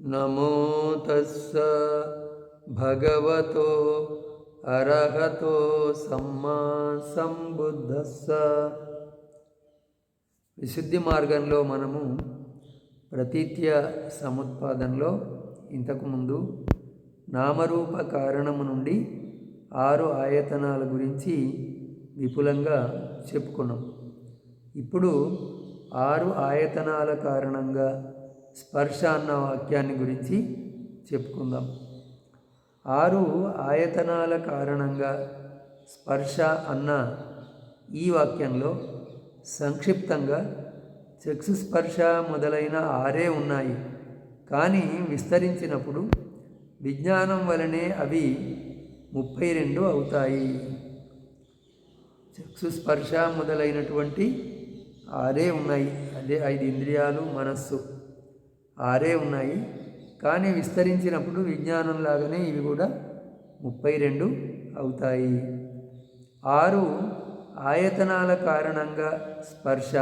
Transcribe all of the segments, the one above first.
నమో తస్స భగవతో అర్హతో సమ్మా సంబుద్ధస్స. విశుద్ధి మార్గంలో మనము ప్రతీత్య సముత్పాదంలో ఇంతకుముందు నామరూప కారణము నుండి ఆరు ఆయతనాల గురించి విపులంగా చెప్పుకున్నాం. ఇప్పుడు ఆరు ఆయతనాల కారణంగా స్పర్శ అన్న వాక్యాన్ని గురించి చెప్పుకుందాం. ఆరు ఆయతనాల కారణంగా స్పర్శ అన్న ఈ వాక్యంలో సంక్షిప్తంగా చక్షు స్పర్శ మొదలైన ఆరే ఉన్నాయి. కానీ విస్తరించినప్పుడు విజ్ఞానం వలనే అవి ముప్పై రెండు అవుతాయి. చక్షు స్పర్శ మొదలైనటువంటి ఆరే ఉన్నాయి. అదే ఐదు ఇంద్రియాలు మనస్సు. ఆరే ఉన్నాయి. కానీ విస్తరించినప్పుడు విజ్ఞానం లాగానే ఇవి కూడా ముప్పై రెండు అవుతాయి. ఆరు ఆయతనాల కారణంగా స్పర్శ.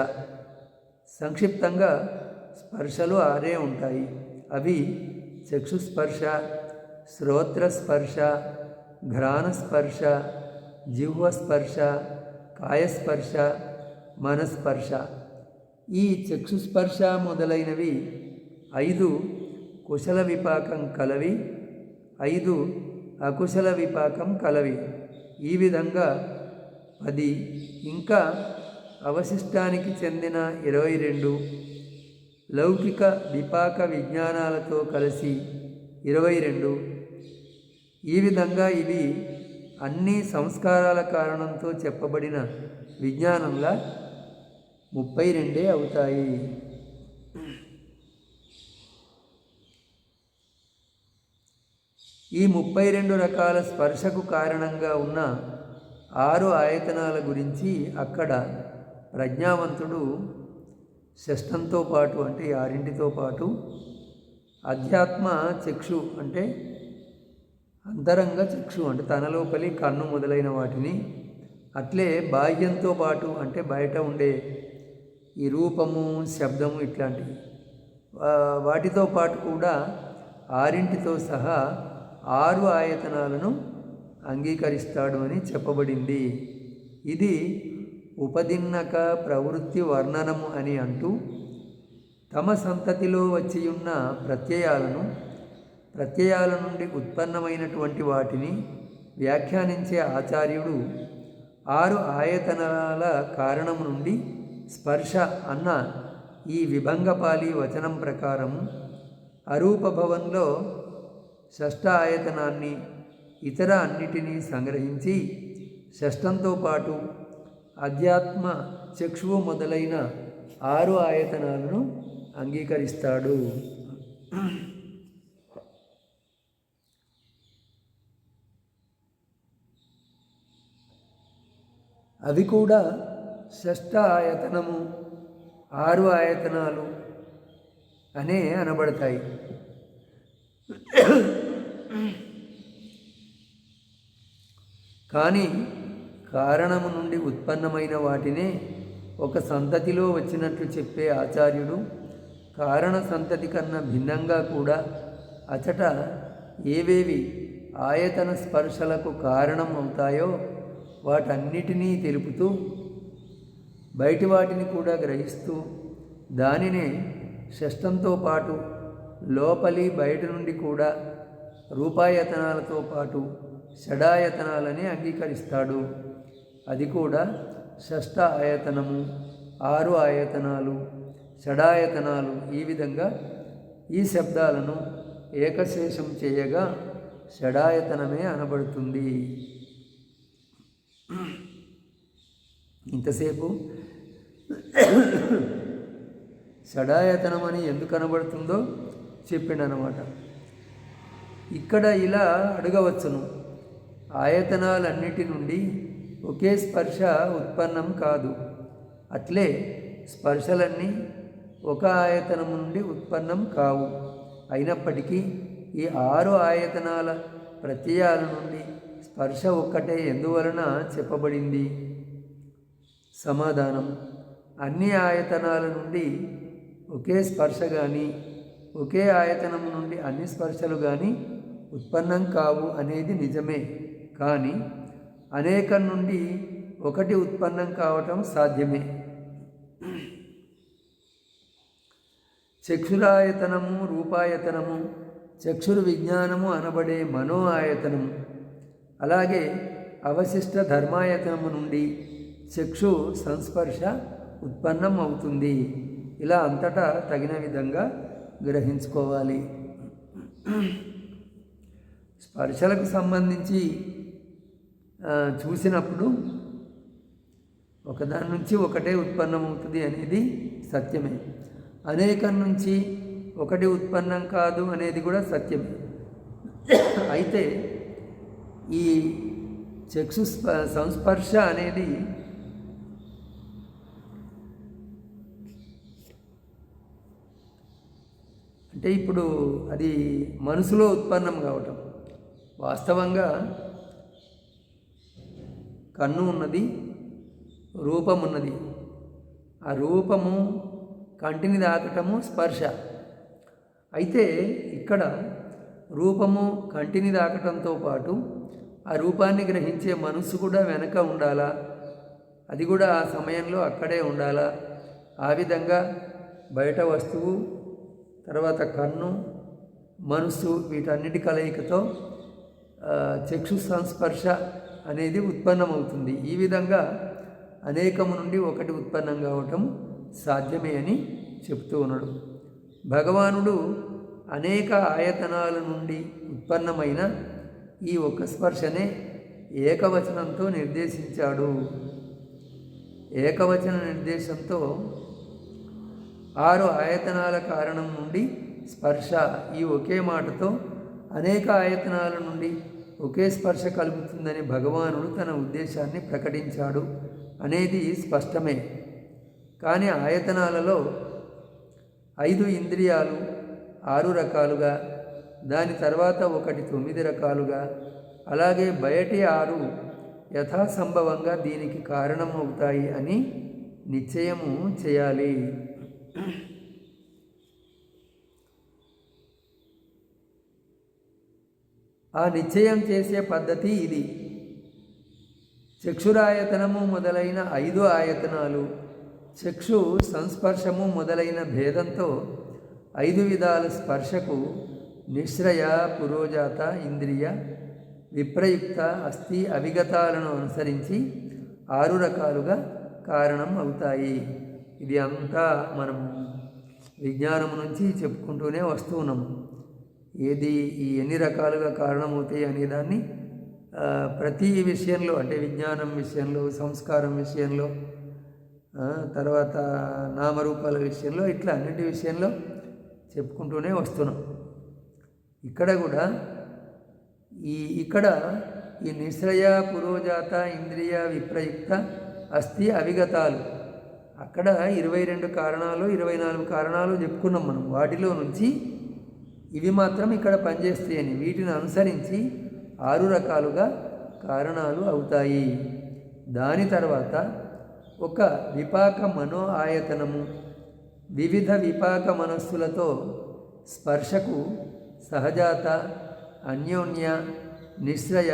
సంక్షిప్తంగా స్పర్శలు ఆరే ఉంటాయి. అవి చక్షుస్పర్శ శ్రోత్రస్పర్శ ఘ్రాణస్పర్శ జిహ్వస్పర్శ కాయస్పర్శ మనస్పర్శ ఈ చక్షుస్పర్శ మొదలైనవి ఐదు కుశల విపాకం కలవి ఐదు అకుశల విపాకం కలవి. ఈ విధంగా పది. ఇంకా అవశిష్టానికి చెందిన ఇరవై రెండు. లౌకిక విపాక విజ్ఞానాలతో కలిసి ఇరవై రెండు. ఈ విధంగా ఇవి అన్ని సంస్కారాల కారణంతో చెప్పబడిన విజ్ఞానంలా ముప్పై రెండే అవుతాయి. ఈ ముప్పై రెండు రకాల స్పర్శకు కారణంగా ఉన్న ఆరు ఆయతనాల గురించి అక్కడ ప్రజ్ఞావంతుడు షష్టంతో పాటు అంటే ఆరింటితో పాటు అధ్యాత్మ చక్షు అంటే అంతరంగ చక్షు అంటే తన లోపలి కన్ను మొదలైన వాటిని అట్లే బాహ్యంతో పాటు అంటే బయట ఉండే ఈ రూపము శబ్దము ఇట్లాంటివి. వాటితో పాటు కూడా ఆరింటితో సహా ఆరు ఆయతనాలను అంగీకరిస్తాడు అని చెప్పబడింది. ఇది ఉపదిన్నక ప్రవృత్తి వర్ణనము అని అంటూ తమ సంతతిలో వచ్చియున్న ప్రత్యయాలను ప్రత్యయాల నుండి ఉత్పన్నమైనటువంటి వాటిని వ్యాఖ్యానించే ఆచార్యుడు ఆరు ఆయతనాల కారణం నుండి స్పర్శ అన్న ఈ విభంగపాలి వచనం ప్రకారం అరూపభవన్లో షష్ఠ ఆయతనాన్ని ఇతర అన్నిటినీ సంగ్రహించి షష్టంతో పాటు అధ్యాత్మ చక్షువు మొదలైన ఆరు ఆయతనాలను అంగీకరిస్తాడు. అది కూడా షష్ఠ ఆయతనము ఆరు ఆయతనాలు అనే అనబడతాయి. కానీ కారణము నుండి ఉత్పన్నమైన వాటినే ఒక సంతతిలో వచ్చినట్లు చెప్పే ఆచార్యుడు కారణ సంతతి కన్నా భిన్నంగా కూడా అచట ఏవేవి ఆయతన స్పర్శలకు కారణం అవుతాయో వాటన్నిటినీ తెలుపుతూ బయటి వాటిని కూడా గ్రహిస్తూ దానినే షష్టంతో పాటు లోపలి బయట నుండి కూడా రూపాయతనాలతో పాటు షడాయతనాలని అంగీకరిస్తాడు. అది కూడా షష్ట ఆయతనము ఆరు ఆయతనాలు. షడాయతనాలు ఈ విధంగా ఈ శబ్దాలను ఏకశేషం చేయగా షడాయతనమే అనబడుతుంది. ఇంతసేపు షడాయతనం అని ఎందుకు కనబడుతుందో చెప్పిండనమాట ఇక్కడ ఇలా అడగవచ్చును. ఆయతనాలన్నిటి నుండి ఒకే స్పర్శ ఉత్పన్నం కాదు. అట్లే స్పర్శలన్నీ ఒక ఆయతనం నుండి ఉత్పన్నం కావు. అయినప్పటికీ ఈ ఆరు ఆయతనాల ప్రత్యయాల నుండి స్పర్శ ఒక్కటే ఎందువలన చెప్పబడింది? సమాధానం. అన్ని ఆయతనాల నుండి ఒకే స్పర్శ కానీ ఒకే ఆయతనము నుండి అన్ని స్పర్శలు కానీ ఉత్పన్నం కావు అనేది నిజమే. కానీ అనేకం నుండి ఒకటి ఉత్పన్నం కావటం సాధ్యమే. చక్షురాయతనము రూపాయతనము చక్షురు విజ్ఞానము అనబడే మనో ఆయతనము అలాగే అవశిష్ట ధర్మాయతనము నుండి చక్షు సంస్పర్శ ఉత్పన్నం అవుతుంది. ఇలా అంతటా తగిన విధంగా గ్రహించుకోవాలి. స్పర్శలకు సంబంధించి చూసినప్పుడు ఒకదాని నుంచి ఒకటే ఉత్పన్నమవుతుంది అనేది సత్యమే. అనేకం నుంచి ఒకటి ఉత్పన్నం కాదు అనేది కూడా సత్యమే. అయితే ఈ చక్షు సంస్పర్శ అనేది అంటే ఇప్పుడు అది మనసులో ఉత్పన్నం కావటం. వాస్తవంగా కన్ను ఉన్నది రూపం ఉన్నది. ఆ రూపము కంటిని దాకటము స్పర్శ. అయితే ఇక్కడ రూపము కంటిని దాకటంతో పాటు ఆ రూపాన్ని గ్రహించే మనస్సు కూడా వెనక ఉండాలా? అది కూడా ఆ సమయంలో అక్కడే ఉండాలా? ఆ విధంగా బయట వస్తువు తర్వాత కన్ను మనస్సు వీటన్నిటి కలయికతో చక్షు సంస్పర్శ అనేది ఉత్పన్నమవుతుంది. ఈ విధంగా అనేకము నుండి ఒకటి ఉత్పన్నం కావటం సాధ్యమే అని చెప్తూ ఉన్నాడు. భగవానుడు అనేక ఆయతనాల నుండి ఉత్పన్నమైన ఈ ఒక్క స్పర్శనే ఏకవచనంతో నిర్దేశించాడు. ఏకవచన నిర్దేశంతో ఆరు ఆయతనాల కారణం నుండి స్పర్శ ఈ ఒకే మాటతో అనేక ఆయతనాల నుండి ఒకే స్పర్శ కలుగుతుందని భగవానుడు తన ఉద్దేశాన్ని ప్రకటించాడు అనేది స్పష్టమే. కానీ ఆయతనాలలో ఐదు ఇంద్రియాలు ఆరు రకాలుగా దాని తర్వాత ఒకటి తొమ్మిది రకాలుగా అలాగే బయటి ఆరు యథాసంభవంగా దీనికి కారణమవుతాయి అని నిశ్చయము చేయాలి. ఆ నిశ్చయం చేసే పద్ధతి ఇది. చక్షురాయతనము మొదలైన ఐదు ఆయతనాలు చక్షు సంస్పర్శము మొదలైన భేదంతో ఐదు విధాల స్పర్శకు నిశ్రయ పురోజాత ఇంద్రియ విప్రయుక్త అస్థి అవిగతాలను అనుసరించి ఆరు రకాలుగా కారణం అవుతాయి. ఇది అంతా మనం విజ్ఞానం నుంచి చెప్పుకుంటూనే వస్తున్నాము ఏది ఈ ఎన్ని రకాలుగా కారణమవుతాయి అనే దాన్ని ప్రతి విషయంలో అంటే విజ్ఞానం విషయంలో సంస్కారం విషయంలో తర్వాత నామరూపాల విషయంలో ఇట్లా అన్నింటి విషయంలో చెప్పుకుంటూనే వస్తున్నాం. ఇక్కడ కూడా ఈ ఇక్కడ ఈ నిశ్రయ పురోజాత ఇంద్రియ విప్రయుక్త అస్థి అవిగతాలు. అక్కడ ఇరవై రెండు కారణాలు ఇరవై నాలుగు కారణాలు చెప్పుకున్నాం మనం. వాటిలో నుంచి ఇవి మాత్రం ఇక్కడ పనిచేస్తాయని వీటిని అనుసరించి ఆరు రకాలుగా కారణాలు అవుతాయి. దాని తర్వాత ఒక విపాక మనో ఆయతనము వివిధ విపాక మనస్సులతో స్పర్శకు సహజాత అన్యోన్య నిశ్రయ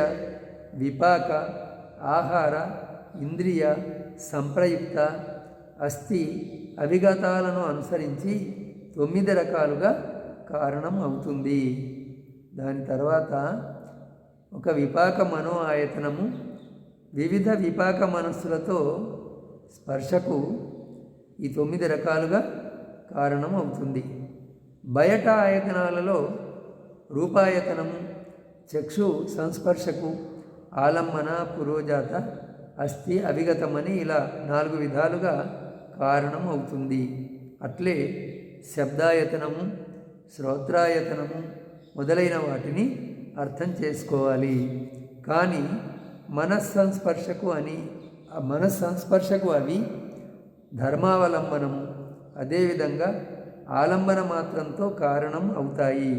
విపాక ఆహార ఇంద్రియ సంప్రయుక్త అస్థి అవిగతాలను అనుసరించి తొమ్మిది రకాలుగా కారణం అవుతుంది. దాని తర్వాత ఒక విపాక మనో ఆయతనము వివిధ విపాక మనస్సులతో స్పర్శకు ఈ తొమ్మిది రకాలుగా కారణం అవుతుంది. బయట ఆయతనాలలో రూపాయతనము చక్షు సంస్పర్శకు ఆలంబన పురోజాత అస్థి అవిగతమని ఇలా నాలుగు విధాలుగా కారణం అవుతుంది. అట్లే శబ్దాయతనము శ్రోత్రాయతనము మొదలైన వాటిని అర్థం చేసుకోవాలి. కానీ మనస్సంస్పర్శకు అని ఆ మనస్సంస్పర్శకు అవి ధర్మావలంబనము. అదేవిధంగా ఆలంబన మాత్రంతో కారణం అవుతాయి.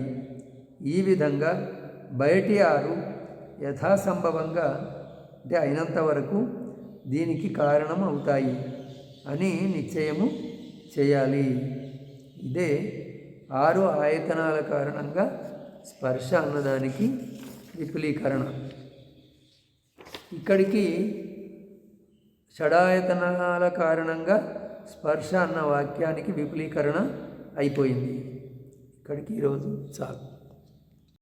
ఈ విధంగా బయటి ఆరు యథాసంభవంగా అంటే అయినంత వరకు దీనికి కారణం అవుతాయి అని నిశ్చయము చేయాలి. ఇదే ఆరు ఆయతనాల కారణంగా స్పర్శ అన్నదానికి విపులీకరణ. ఇక్కడికి షడాయతనాల కారణంగా స్పర్శ అన్న వాక్యానికి విపులీకరణ అయిపోయింది. ఇక్కడికి ఈరోజు చాలు.